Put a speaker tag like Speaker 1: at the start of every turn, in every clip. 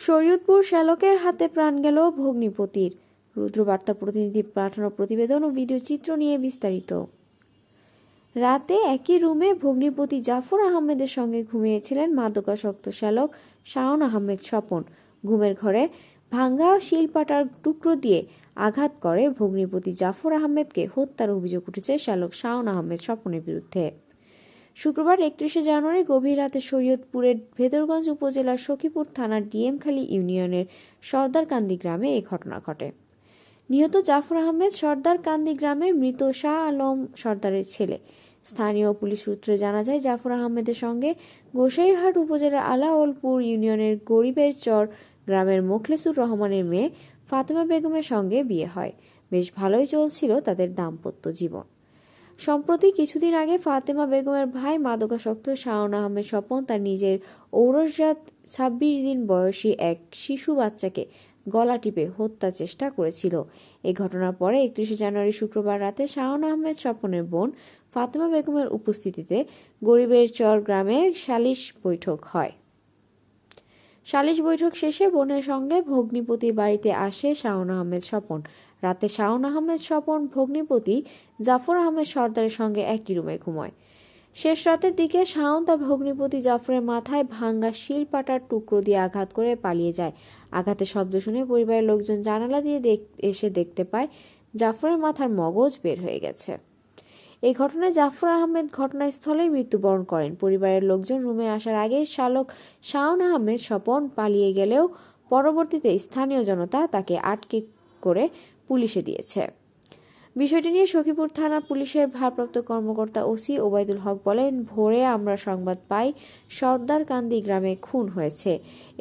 Speaker 1: শরীয়তপুর শ্যালকের হাতে প্রাণ গেল ভগ্নিপতির। রুদ্রবার্তা প্রতিনিধি পাঠানো প্রতিবেদন ও ভিডিও চিত্র নিয়ে বিস্তারিত। রাতে একই রুমে ভগ্নিপতি জাফর আহমেদের সঙ্গে ঘুমিয়েছিলেন মাদকাসক্ত শ্যালক শাওন আহমেদ স্বপন। ঘুমের ঘরে ভাঙ্গা শিলপাটার টুকরো দিয়ে আঘাত করে ভগ্নিপতি জাফর আহমেদকে হত্যার অভিযোগ উঠেছে শ্যালক শাওন আহমেদ স্বপনের বিরুদ্ধে। শুক্রবার একত্রিশে জানুয়ারি গভীর রাতে শরীয়তপুরের ভেদরগঞ্জ উপজেলার সখীপুর থানার ডিএমখালী ইউনিয়নের সর্দারকান্দি গ্রামে এই ঘটনা ঘটে। নিহত জাফর আহমেদ সর্দার কান্দি গ্রামের মৃত শাহ আলম সর্দারের ছেলে। স্থানীয় পুলিশ সূত্রে জানা যায়, জাফর আহমেদের সঙ্গে গোসাইরহাট উপজেলার আলাওলপুর ইউনিয়নের গরিবের চর গ্রামের মোখলেসুর রহমানের মেয়ে ফাতেমা বেগমের সঙ্গে বিয়ে হয়। বেশ ভালোই চলছিল তাদের দাম্পত্য জীবন। সম্প্রতি কিছুদিন আগে ফাতেমা বেগমের ভাই মাদকাসক্ত শাওন আহমেদ স্বপন তার নিজের ঔরসজাত ছাব্বিশ দিন বয়সী এক শিশু বাচ্চাকে গলা টিপে হত্যা চেষ্টা করেছিল। এই ঘটনার পরে একত্রিশে জানুয়ারি শুক্রবার রাতে শাওন আহমেদ স্বপনের বোন ফাতেমা বেগমের উপস্থিতিতে গরিবের চর গ্রামে সালিশ বৈঠক হয়। সালিশ বৈঠক শেষে বোনের সঙ্গে ভগ্নিপতির বাড়িতে আসে শাওন আহমেদ স্বপন। রাতে শাওন আহমেদ স্বপন, ভগ্নিপতি জাফর আহমেদ সর্দারের সঙ্গে একই রুমে ঘুমায়। শেষ রাতের দিকে শাওন তার ভগ্নিপতি জাফরের মাথায় ভাঙ্গা শিল পাটার টুকরো দিয়ে আঘাত করে পালিয়ে যায়। আঘাতের শব্দ শুনে পরিবারের লোকজন জানালা দিয়ে এসে দেখতে পায় জাফরের মাথার মগজ বের হয়ে গেছে। এই ঘটনায় জাফর আহমেদ ঘটনাস্থলেই মৃত্যুবরণ করেন। পরিবারের লোকজন রুমে আসার আগে শালক শাওন আহমেদ স্বপন পালিয়ে গেলেও পরবর্তীতে স্থানীয় জনতা তাকে আটকে করে পুলিশে দিয়েছে। বিষয়টি নিয়ে সখীপুর থানা পুলিশের ভারপ্রাপ্ত কর্মকর্তা ওসি ওবায়দুল হক বলেন, ভোরে আমরা সংবাদ পাই সর্দারকান্দি গ্রামে খুন হয়েছে।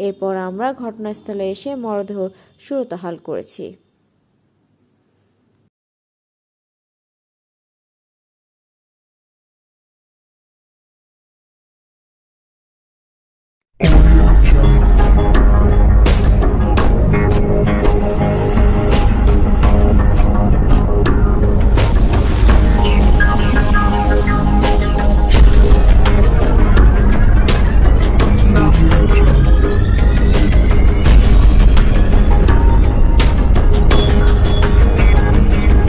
Speaker 1: এরপর আমরা ঘটনাস্থলে এসে মরদেহ সুরতহাল করেছি।